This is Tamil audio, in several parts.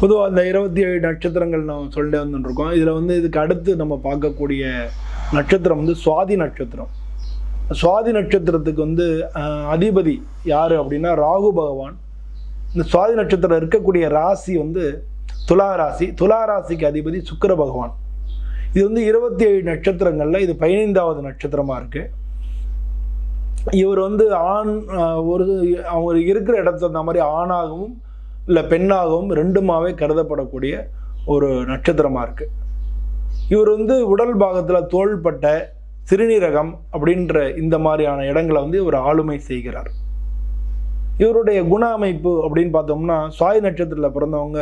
பொதுவாக அந்த இருபத்தி ஏழு நட்சத்திரங்கள் நம்ம சொல்லி வந்துட்டுருக்கோம். இதில் வந்து இதுக்கு அடுத்து நம்ம பார்க்கக்கூடிய நட்சத்திரம் வந்து சுவாதி நட்சத்திரம். சுவாதி நட்சத்திரத்துக்கு வந்து அதிபதி யார் அப்படின்னா ராகு பகவான். இந்த சுவாதி நட்சத்திரம் இருக்கக்கூடிய ராசி வந்து துலா ராசி. துலா ராசிக்கு அதிபதி சுக்கர பகவான். இது வந்து இருபத்தி ஏழு நட்சத்திரங்களில் இது பதினைந்தாவது நட்சத்திரமாக இருக்குது இவர் வந்து ஆண் ஒரு அவர் இருக்கிற இடத்துல அந்த மாதிரி ஆணாகவும் இல்லை பெண்ணாகவும் ரெண்டுமாவே கருதப்படக்கூடிய ஒரு நட்சத்திரமாக இருக்குது இவர் வந்து உடல் பாகத்தில் தோள்பட்டை சிறுநீரகம் அப்படின்ற இந்த மாதிரியான இடங்களை வந்து இவர் ஆளுமை செய்கிறார். இவருடைய குண அமைப்பு அப்படின்னு பார்த்தோம்னா சுவாய் நட்சத்திரத்தில் பிறந்தவங்க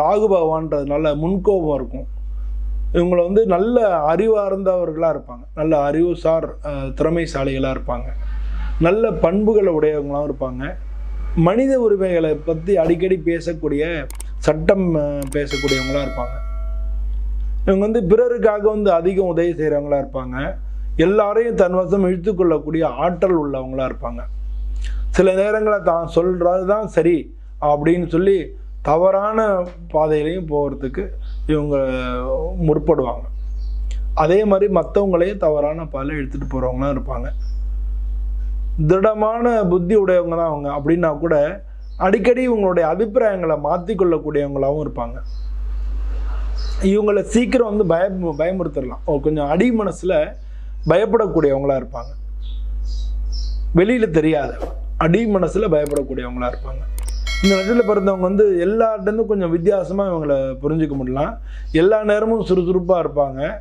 ராகு பகவான்றதுனால முன்கோபம் இருக்கும். இவங்களை வந்து நல்ல அறிவார்ந்தவர்களாக இருப்பாங்க. நல்ல அறிவுசார் திறமைசாலிகளாக இருப்பாங்க. நல்ல பண்புகளை உடையவங்களாகவும் இருப்பாங்க. மனித உரிமைகளை பற்றி அடிக்கடி பேசக்கூடிய சட்டம் பேசக்கூடியவங்களாக இருப்பாங்க. இவங்க வந்து பிறருக்காக வந்து அதிகம் உதவி செய்கிறவங்களா இருப்பாங்க. எல்லாரையும் தன்வசம் இழுத்துக்கொள்ளக்கூடிய ஆற்றல் உள்ளவங்களா இருப்பாங்க. சில நேரங்களில் தான் சொல்கிறது தான் சரி அப்படின்னு சொல்லி தவறான பாதையிலையும் போகிறதுக்கு இவங்க முற்படுவாங்க. அதே மாதிரி மற்றவங்களையும் தவறான பாதையில் எடுத்துகிட்டு போகிறவங்களாம் இருப்பாங்க. திடமான புத்தி உடையவங்க தான் அவங்க. அப்படின்னா கூட அடிக்கடி இவங்களுடைய அபிப்பிராயங்களை மாற்றிக்கொள்ளக்கூடியவங்களாகவும் இருப்பாங்க. இவங்களை சீக்கிரம் வந்து பய பயமுறுத்திடலாம். ஓ, கொஞ்சம் அடி மனசில் பயப்படக்கூடியவங்களாக இருப்பாங்க. வெளியில் தெரியாத அடி மனசில் பயப்படக்கூடியவங்களா இருப்பாங்க. இந்த நட்சத்திரத்தில் பிறந்தவங்க வந்து எல்லார்ட்டேருந்து கொஞ்சம் வித்தியாசமாக இவங்களை புரிஞ்சுக்க முடியலாம். எல்லா நேரமும் சுறுசுறுப்பாக இருப்பாங்க.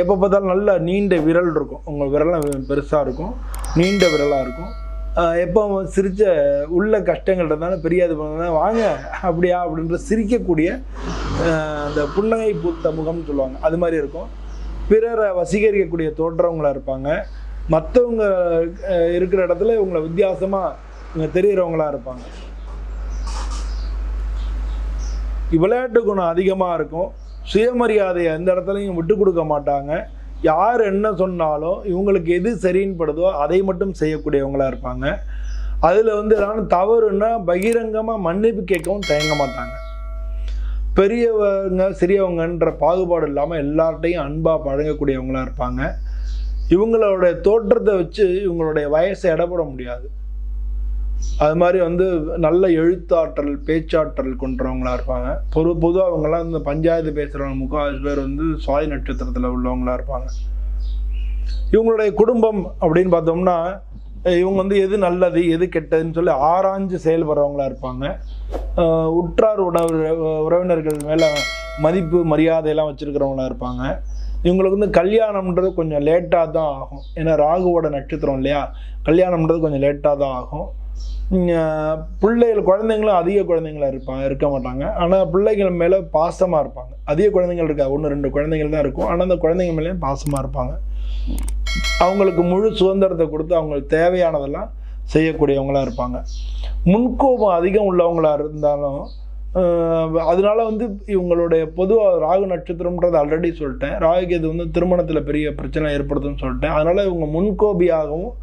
எப்போ பார்த்தாலும் நல்ல நீண்ட விரல் இருக்கும். உங்கள் விரலாம் பெருசாக இருக்கும். நீண்ட விரலாக இருக்கும். எப்போ சிரித்த உள்ள கஷ்டங்கள் இருந்தாலும் பெரிய பண்ணால் வாங்க அப்படியா? அப்படின்ற சிரிக்கக்கூடிய அந்த புன்னகை பூத்த முகம்னு சொல்லுவாங்க. அது மாதிரி இருக்கும். பிறரை வசீகரிக்கக்கூடிய தோற்றவங்களாக இருப்பாங்க. மற்றவங்க இருக்கிற இடத்துல இவங்களை வித்தியாசமாக இவங்க தெரிகிறவங்களா இருப்பாங்க. விளையாட்டு குணம் அதிகமாக இருக்கும். சுயமரியாதையை எந்த இடத்துலையும் விட்டு கொடுக்க மாட்டாங்க. யார் என்ன சொன்னாலும் இவங்களுக்கு எது சரின்னு படுதோ அதை மட்டும் செய்யக்கூடியவங்களாக இருப்பாங்க. அதில் வந்து ஏதாவது தவறுன்னா பகிரங்கமாக மன்னிப்பு கேட்கவும் தயங்க மாட்டாங்க. பெரியவங்க சிறியவங்கன்ற பாகுபாடு இல்லாமல் எல்லார்ட்டையும் அன்பாக பழங்கக்கூடியவங்களாக இருப்பாங்க. இவங்களோட தோற்றத்தை வச்சு இவங்களுடைய வயசை இடப்பட முடியாது. அது மாதிரி வந்து நல்ல எழுத்தாற்றல் பேச்சாற்றல் கொண்டவங்களா இருப்பாங்க. பொது பொதுவாக அவங்கெல்லாம் இந்த பஞ்சாயத்து பேசுகிறவங்க முக்கால்வாசி பேர் வந்து சுவாதி நட்சத்திரத்தில் உள்ளவங்களா இருப்பாங்க. இவங்களுடைய குடும்பம் அப்படின்னு பார்த்தோம்னா இவங்க வந்து எது நல்லது எது கெட்டதுன்னு சொல்லி ஆராய்ஞ்சு செயல்படுறவங்களா இருப்பாங்க. உற்றார் உணவு உறவினர்கள் மேலே மதிப்பு மரியாதையெல்லாம் வச்சுருக்கிறவங்களா இருப்பாங்க. இவங்களுக்கு வந்து கல்யாணம்ன்றது கொஞ்சம் லேட்டாக தான் ஆகும். ஏன்னா ராகுவோட நட்சத்திரம் இல்லையா? கல்யாணம்ன்றது கொஞ்சம் லேட்டாக தான் ஆகும். பிள்ளைகள் குழந்தைங்களும் அதிக குழந்தைங்களா இருப்பாங்க இருக்க மாட்டாங்க. ஆனால் பிள்ளைகள் மேலே பாசமாக இருப்பாங்க. அதிக குழந்தைகள் இருக்காது ஒன்று ரெண்டு குழந்தைகள் தான் இருக்கும். ஆனால் அந்த குழந்தைங்க மேலே பாசமாக இருப்பாங்க. அவங்களுக்கு முழு சுதந்திரத்தை கொடுத்து அவங்களுக்கு தேவையானதெல்லாம் செய்யக்கூடியவங்களாக இருப்பாங்க. முன்கோபம் அதிகம் உள்ளவங்களாக இருந்தாலும் அதனால வந்து இவங்களுடைய பொதுவாக ராகு நட்சத்திரம்ன்றது ஆல்ரெடி சொல்லிட்டேன். ராகுக்கு இது வந்து திருமணத்தில் பெரிய பிரச்சனை ஏற்படுதுன்னு சொல்லிட்டேன். அதனால் இவங்க முன்கோபியாகவும்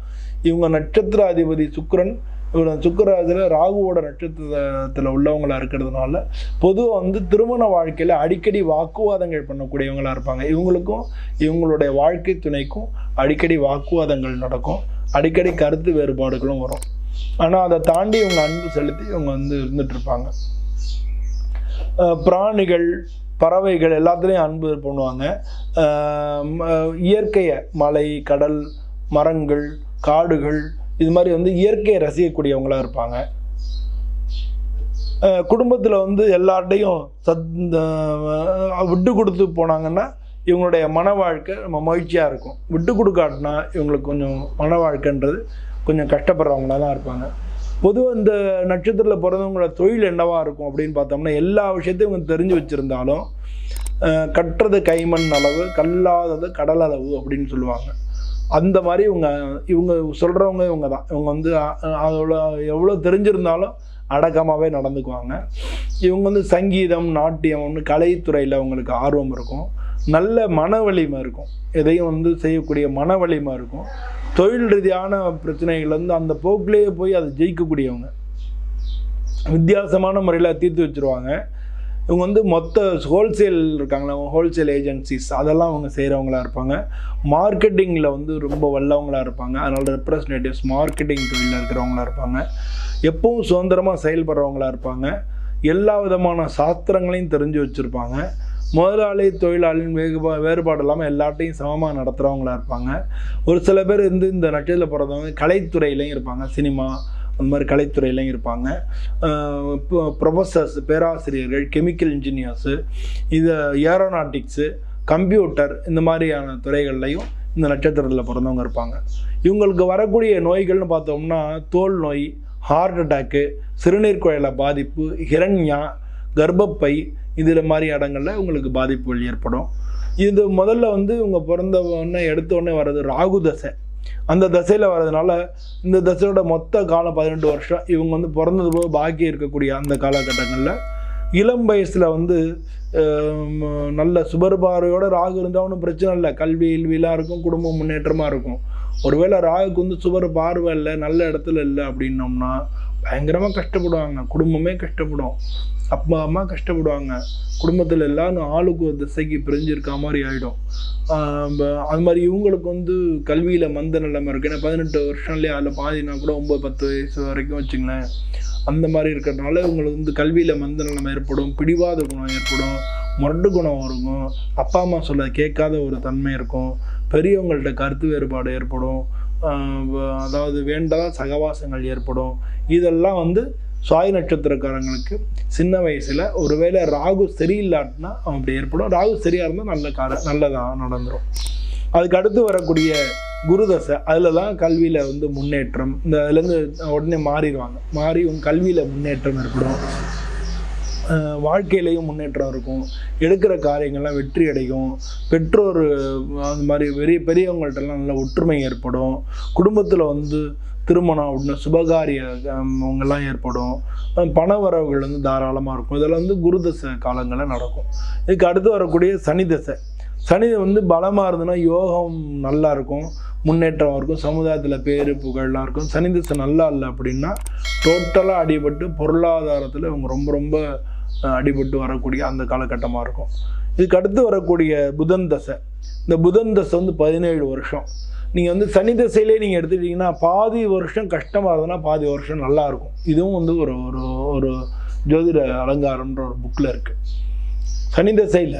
இவங்க நட்சத்திர அதிபதி சுக்ரன் இவர் சுக்கராஜில் ராகுவோட நட்சத்திரத்தில் உள்ளவங்களா இருக்கிறதுனால பொதுவாக வந்து திருமண வாழ்க்கையில் அடிக்கடி வாக்குவாதங்கள் பண்ணக்கூடியவங்களாக இருப்பாங்க. இவங்களுக்கும் இவங்களுடைய வாழ்க்கை துணைக்கும் அடிக்கடி வாக்குவாதங்கள் நடக்கும். அடிக்கடி கருத்து வேறுபாடுகளும் வரும். ஆனால் அதை தாண்டி இவங்க அன்பு செலுத்தி இவங்க வந்து இருந்துட்டு இருப்பாங்க. பிராணிகள் பறவைகள் எல்லாத்துலேயும் அன்பு பண்ணுவாங்க. ம- இயற்கையை மலை கடல் மரங்கள் காடுகள் இது மாதிரி வந்து இயற்கையை ரசிக்கக்கூடியவங்களாக இருப்பாங்க. குடும்பத்தில் வந்து எல்லார்டையும் சத் விட்டு கொடுத்து போனாங்கன்னா இவங்களுடைய மன வாழ்க்கை நம்ம மகிழ்ச்சியாக இருக்கும். விட்டு கொடுக்காட்டினா இவங்களுக்கு கொஞ்சம் மன வாழ்க்கைன்றது கொஞ்சம் கஷ்டப்படுறவங்களா தான் இருப்பாங்க. பொதுவாக இந்த நட்சத்திரத்தில் பிறந்தவங்களோட தொழில் என்னவாக இருக்கும் அப்படின்னு பார்த்தோம்னா எல்லா விஷயத்தையும் இவங்க தெரிஞ்சு வச்சுருந்தாலும் கட்டுறது கற்றது கைமண் அளவு கல்லாதது கடல் அளவு அப்படின்னு சொல்லுவாங்க. அந்த மாதிரி இவங்க இவங்க சொல்கிறவங்க இவங்க தான். இவங்க வந்து அவ்வளோ எவ்வளோ தெரிஞ்சிருந்தாலும் அடக்கமாகவே நடந்துக்குவாங்க. இவங்க வந்து சங்கீதம் நாட்டியம் கலைத்துறையில் அவங்களுக்கு ஆர்வம் இருக்கும். நல்ல மன வலிமை இருக்கும். எதையும் வந்து செய்யக்கூடிய மன வலிமை இருக்கும். தொழில் ரீதியான பிரச்சனைகள் வந்து அந்த போக்கிலேயே போய் அதை ஜெயிக்கக்கூடியவங்க. வித்தியாசமான முறையில் தீர்த்து வச்சுருவாங்க. இவங்க வந்து மொத்த ஹோல்சேல் இருக்காங்களா ஹோல்சேல் ஏஜென்சிஸ் அதெல்லாம் அவங்க செய்கிறவங்களா இருப்பாங்க. மார்க்கெட்டிங்கில் வந்து ரொம்ப வல்லவங்களா இருப்பாங்க. அதனால் ரெப்ரஸன்டேட்டிவ்ஸ் மார்க்கெட்டிங் தொழிலில் இருக்கிறவங்களா இருப்பாங்க. எப்பவும் சுதந்திரமாக செயல்படுறவங்களா இருப்பாங்க. எல்லா விதமான சாஸ்திரங்களையும் தெரிஞ்சு வச்சுருப்பாங்க. முதலாளி தொழிலாளியின் வேறுபா வேறுபாடு இல்லாமல் எல்லாத்தையும் சமமாக நடத்துகிறவங்களா இருப்பாங்க. ஒரு சில பேர் வந்து இந்த நட்சத்திரத்தில் பிறந்தவங்க கலைத்துறையிலையும் இருப்பாங்க. சினிமா அந்த மாதிரி கலைத்துறையிலையும் இருப்பாங்க. இப்போ ப்ரொஃபஸர்ஸ் பேராசிரியர்கள் கெமிக்கல் இன்ஜினியர்ஸு இது ஏரோநாட்டிக்ஸு கம்ப்யூட்டர் இந்த மாதிரியான துறைகள்லையும் இந்த நட்சத்திரத்தில் பிறந்தவங்க இருப்பாங்க. இவங்களுக்கு வரக்கூடிய நோய்கள்னு பார்த்தோம்னா தோல் நோய் ஹார்ட் அட்டாக்கு சிறுநீர் குழல பாதிப்பு ஹிரண்யா கர்ப்பப்பை இதில் மாதிரி இடங்களில் உங்களுக்கு பாதிப்புகள் ஏற்படும். இது முதல்ல வந்து இவங்க பிறந்த உடனே எடுத்த உடனே வர்றது ராகு தசை அந்த தசையில் வர்றதுனால இந்த தசையோட மொத்த காலம் பதினெட்டு வருஷம். இவங்க வந்து பிறந்தது போக பாக்கி இருக்கக்கூடிய அந்த காலகட்டங்களில் இளம் வயசில் வந்து நல்ல சுபர்பார்வையோட ராகு இருந்தால் ஒன்றும் பிரச்சனை இல்லை. கல்வி இல்விலாம் இருக்கும் குடும்பம் முன்னேற்றமாக இருக்கும். ஒருவேளை ராகுக்கு வந்து சுபர் பார்வை இல்லை நல்ல இடத்துல இல்லை அப்படின்னோம்னா பயங்கரமாக கஷ்டப்படுவாங்க. குடும்பமே கஷ்டப்படும். அப்பா அம்மா கஷ்டப்படுவாங்க. குடும்பத்தில் எல்லாரும் ஆளுக்கு ஒரு திசைக்கு பிரிஞ்சிருக்க மாதிரி ஆகிடும் அது மாதிரி இவங்களுக்கு வந்து கல்வியில் மந்த நிலைமை இருக்குது ஏன்னா பதினெட்டு வருஷம்லேயே அதில் பாதினா கூட ஒம்பது பத்து வயசு வரைக்கும் வச்சுங்களேன். அந்த மாதிரி இருக்கிறதுனால இவங்களுக்கு வந்து கல்வியில் மந்த நிலைமை ஏற்படும். பிடிவாத குணம் ஏற்படும். முரட்டு குணம் இருக்கும் அப்பா அம்மா சொல்ல கேட்காத ஒரு தன்மை இருக்கும். பெரியவங்கள்ட்ட கருத்து வேறுபாடு ஏற்படும். அதாவது வேண்டாத சகவாசங்கள் ஏற்படும். இதெல்லாம் வந்து சுவாய் நட்சத்திரக்காரங்களுக்கு சின்ன வயசில் ஒருவேளை ராகு சரியில்லாட்டினா அப்படி ஏற்படும். ராகு சரியாக இருந்தால் நல்ல கார நல்லதாக நடந்துடும் அதுக்கு அடுத்து வரக்கூடிய குருதசை அதில் தான் கல்வியில் வந்து முன்னேற்றம். இந்த அதுலேருந்து உடனே மாறிடுவாங்க. மாறி உன் கல்வியில் முன்னேற்றம் ஏற்படும். வாழ்க்கையிலையும் முன்னேற்றம் இருக்கும். எடுக்கிற காரியங்கள்லாம் வெற்றி அடையும். பெற்றோர் அந்த மாதிரி பெரிய பெரியவங்கள்ட்டெல்லாம் நல்ல ஒற்றுமை ஏற்படும். குடும்பத்தில் வந்து திருமணம் அப்படின்னு சுபகாரிய அவங்கெல்லாம் ஏற்படும். பண வரவுகள் வந்து தாராளமாக இருக்கும். இதெல்லாம் வந்து குருதசை காலங்களில் நடக்கும். இதுக்கு அடுத்து வரக்கூடிய சனி தசை. சனி வந்து பலமாக இருந்ததுன்னா யோகம் நல்லா இருக்கும். முன்னேற்றம் இருக்கும். சமுதாயத்தில் பேரு புகழ்லாம் இருக்கும். சனி தசை நல்லா இல்லை அப்படின்னா டோட்டலாக அடிபட்டு பொருளாதாரத்தில் இவங்க ரொம்ப ரொம்ப அடிபட்டு வரக்கூடிய அந்த காலகட்டமாக இருக்கும். இதுக்கு அடுத்து வரக்கூடிய புதன் தசை. இந்த புதன் தசை வந்து பதினேழு வருஷம். நீங்கள் வந்து சனி தசையிலே நீங்கள் எடுத்துக்கிட்டிங்கன்னா பாதி வருஷம் கஷ்டமாக இருந்ததுன்னா பாதி வருஷம் நல்லா இருக்கும் இதுவும் வந்து ஒரு ஒரு ஒரு ஜோதிட அலங்காரம்ன்ற ஒரு புக்கில் இருக்குது சனி தசையில்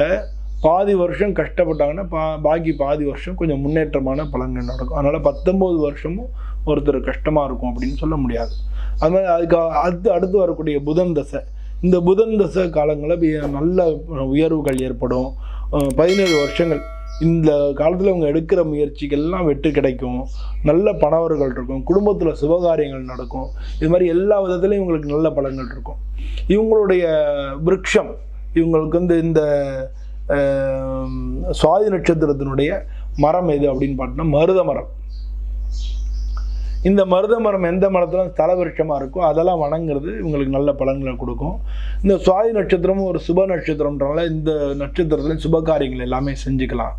பாதி வருஷம் கஷ்டப்பட்டாங்கன்னா பா பாக்கி பாதி வருஷம் கொஞ்சம் முன்னேற்றமான பலன்கள் நடக்கும். அதனால் பத்தொம்போது வருஷமும் ஒருத்தர் கஷ்டமாக இருக்கும் அப்படின்னு சொல்ல முடியாது. அது மாதிரி அதுக்கு அடுத்து அடுத்து வரக்கூடிய புதன் தசை. இந்த புதன் தசை காலங்களில் நல்ல உயர்வுகள் ஏற்படும். பதினேழு வருஷங்கள். இந்த காலத்தில் அவங்க எடுக்கிற முயற்சிகள்லாம் வெற்றி கிடைக்கும். நல்ல பணவர்கள் இருக்கும். குடும்பத்தில் சுபகாரியங்கள் நடக்கும். இது மாதிரி எல்லா விதத்துலையும் இவங்களுக்கு நல்ல பலன்கள் இருக்கும். இவங்களுடைய விருட்சம் இவங்களுக்கு வந்து இந்த சுவாதி நட்சத்திரத்தினுடைய மரம் எது அப்படின்னு பார்த்தோம்னா மருத மரம். இந்த மருத மரம் எந்த மரத்தில் தல இருக்கோ அதெல்லாம் வணங்குறது இவங்களுக்கு நல்ல பலன்களை கொடுக்கும். இந்த சுவாதி நட்சத்திரமும் ஒரு சுப நட்சத்திரம்ன்றனால இந்த நட்சத்திரத்தில் சுப காரியங்கள் எல்லாமே செஞ்சுக்கலாம்.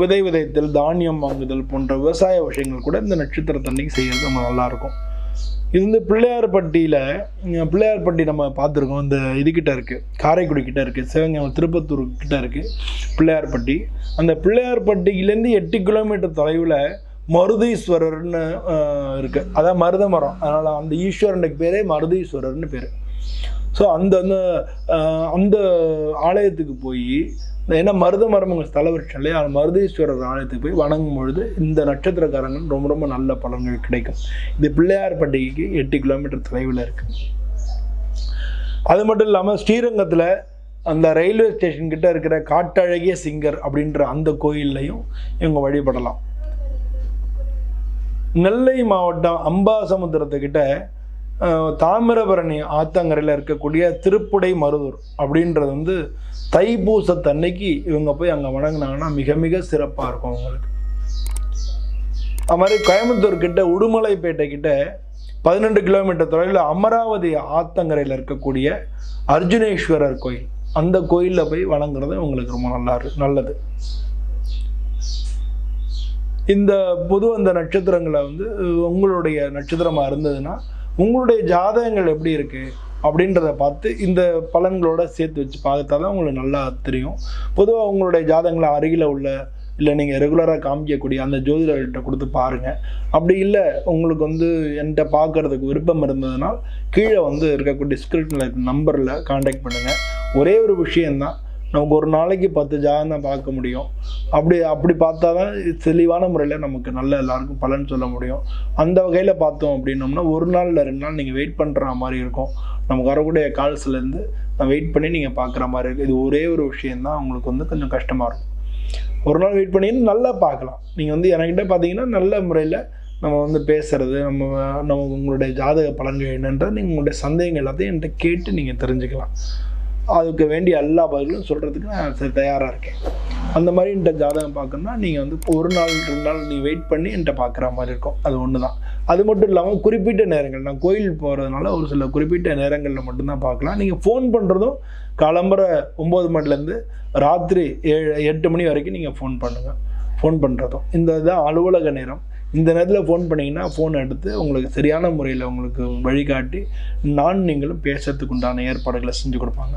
விதை விதைத்தல் தானியம் வாங்குதல் போன்ற விவசாய விஷயங்கள் கூட இந்த நட்சத்திரத்தன்னைக்கு செய்கிறது நம்ம நல்லாயிருக்கும். இது வந்து பிள்ளையார்பட்டியில் பிள்ளையார்பட்டி நம்ம பார்த்துருக்கோம். இந்த இதுக்கிட்ட இருக்குது காரைக்குடி கிட்ட இருக்குது சிவகங்கை திருப்பத்தூர் கிட்ட இருக்குது பிள்ளையார்பட்டி அந்த பிள்ளையார்பட்டியிலேருந்து எட்டு கிலோமீட்டர் தொலைவில் மருதீஸ்வரர்னு இருக்கு. அதான் மருத மரம். அதனால் அந்த ஈஸ்வரனுக்கு பேரே மருதீஸ்வரர்னு பேர். ஸோ அந்த அந்த அந்த ஆலயத்துக்கு போய் ஏன்னா மருத மரம் உங்கள் ஸ்தலவருஷம் இல்லையா? அந்த மருதீஸ்வரர் ஆலயத்துக்கு போய் வணங்கும் பொழுது இந்த நட்சத்திரக்காரங்க ரொம்ப ரொம்ப நல்ல பலன்கள் கிடைக்கும். இது பிள்ளையார்பட்டிக்கு எட்டு கிலோமீட்டர் தொலைவில் இருக்கு. அது மட்டும் இல்லாமல் ஸ்ரீரங்கத்தில் அந்த ரயில்வே ஸ்டேஷன் கிட்ட இருக்கிற காட்டழகிய சிங்கர் அப்படின்ற அந்த கோயில்லையும் இவங்க வழிபடலாம். நெல்லை மாவட்டம் அம்பாசமுத்திரத்துக்கிட்ட தாமிரபரணி ஆத்தங்கரையில் இருக்கக்கூடிய திருப்புடை மருதூர் அப்படின்றது வந்து தைப்பூசத்தன்னைக்கு இவங்க போய் அங்கே வணங்கினாங்கன்னா மிக மிக சிறப்பாக இருக்கும் அவங்களுக்கு. அது மாதிரி கோயம்புத்தூர் கிட்ட உடுமலைப்பேட்டை கிட்ட பதினெண்டு கிலோமீட்டர் தொலைவில் அமராவதி ஆத்தங்கரையில் இருக்கக்கூடிய அர்ஜுனேஸ்வரர் கோயில். அந்த கோயிலில் போய் வணங்குறது உங்களுக்கு ரொம்ப நல்லா நல்லது. இந்த பொது அந்த நட்சத்திரங்களை வந்து உங்களுடைய நட்சத்திரமாக இருந்ததுன்னா உங்களுடைய ஜாதகங்கள் எப்படி இருக்குது அப்படின்றத பார்த்து இந்த பலன்களோட சேர்த்து வச்சு பார்த்தா தான் உங்களுக்கு நல்லா தெரியும். பொதுவாக உங்களுடைய ஜாதகங்களை அருகில் உள்ள இல்லை நீங்கள் ரெகுலராக காமிக்கக்கூடிய அந்த ஜோதிடர்கிட்ட கொடுத்து பாருங்கள் அப்படி இல்லை உங்களுக்கு வந்து என்கிட்ட பார்க்கறதுக்கு விருப்பம் இருந்ததுனால் கீழே வந்து இருக்கக்கூடிய டிஸ்கிரிப்ஷனில் இருக்க நம்பரில் காண்டாக்ட் பண்ணுங்கள் ஒரே ஒரு விஷயந்தான் நமக்கு ஒரு நாளைக்கு பத்து ஜாதகம் தான் பார்க்க முடியும். அப்படி அப்படி பார்த்தா தான் தெளிவான முறையில் நமக்கு நல்ல எல்லாருக்கும் பலன் சொல்ல முடியும். அந்த வகையில் பார்த்தோம் அப்படின்னோம்னா ஒரு நாள் இல்லை ரெண்டு நாள் நீங்கள் வெயிட் பண்ணுற மாதிரி இருக்கும். நமக்கு வரக்கூடிய கால்ஸ்லேருந்து நான் வெயிட் பண்ணி நீங்கள் பார்க்குற மாதிரி இருக்குது இது ஒரே ஒரு விஷயந்தான் உங்களுக்கு வந்து கொஞ்சம் கஷ்டமாக இருக்கும். ஒரு நாள் வெயிட் பண்ணி நல்லா பார்க்கலாம். நீங்கள் வந்து என்கிட்ட பார்த்தீங்கன்னா நல்ல முறையில் நம்ம வந்து பேசுறது நம்ம நம்ம உங்களுடைய ஜாதக பலன்கள் என்னன்றது நீங்கள் உங்களுடைய சந்தேகங்கள் எல்லாத்தையும் என்கிட்ட கேட்டு நீங்கள் தெரிஞ்சுக்கலாம். அதுக்கு வேண்டிய எல்லா பதிலும் சொல்கிறதுக்கு நான் தயாராக இருக்கேன். அந்த மாதிரி என்கிட்ட ஜாதகம் பார்க்கணும்னா நீங்கள் வந்து ஒரு நாள் ரெண்டு நாள் நீ வெயிட் பண்ணி என்கிட்ட பார்க்குற மாதிரி இருக்கும். அது ஒன்று தான் அது மட்டும் இல்லாமல் குறிப்பிட்ட நேரங்கள் நான் கோயில் போகிறதுனால ஒரு சில குறிப்பிட்ட நேரங்களில் மட்டும்தான் பார்க்கலாம். நீங்கள் ஃபோன் பண்ணுறதும் காலம்பர ஒம்பது மணிலேருந்து ராத்திரி ஏழு எட்டு மணி வரைக்கும் நீங்கள் ஃபோன் பண்ணுங்கள் ஃபோன் பண்ணுறதும் இந்த இதுதான் அலுவலக நேரம். இந்த நேரத்தில் ஃபோன் பண்ணிங்கன்னா ஃபோன் எடுத்து உங்களுக்கு சரியான முறையில் உங்களுக்கு வழிகாட்டி நான் நீங்களும் பேசுறதுக்கு உண்டான ஏற்பாடுகளை செஞ்சு கொடுப்பாங்க.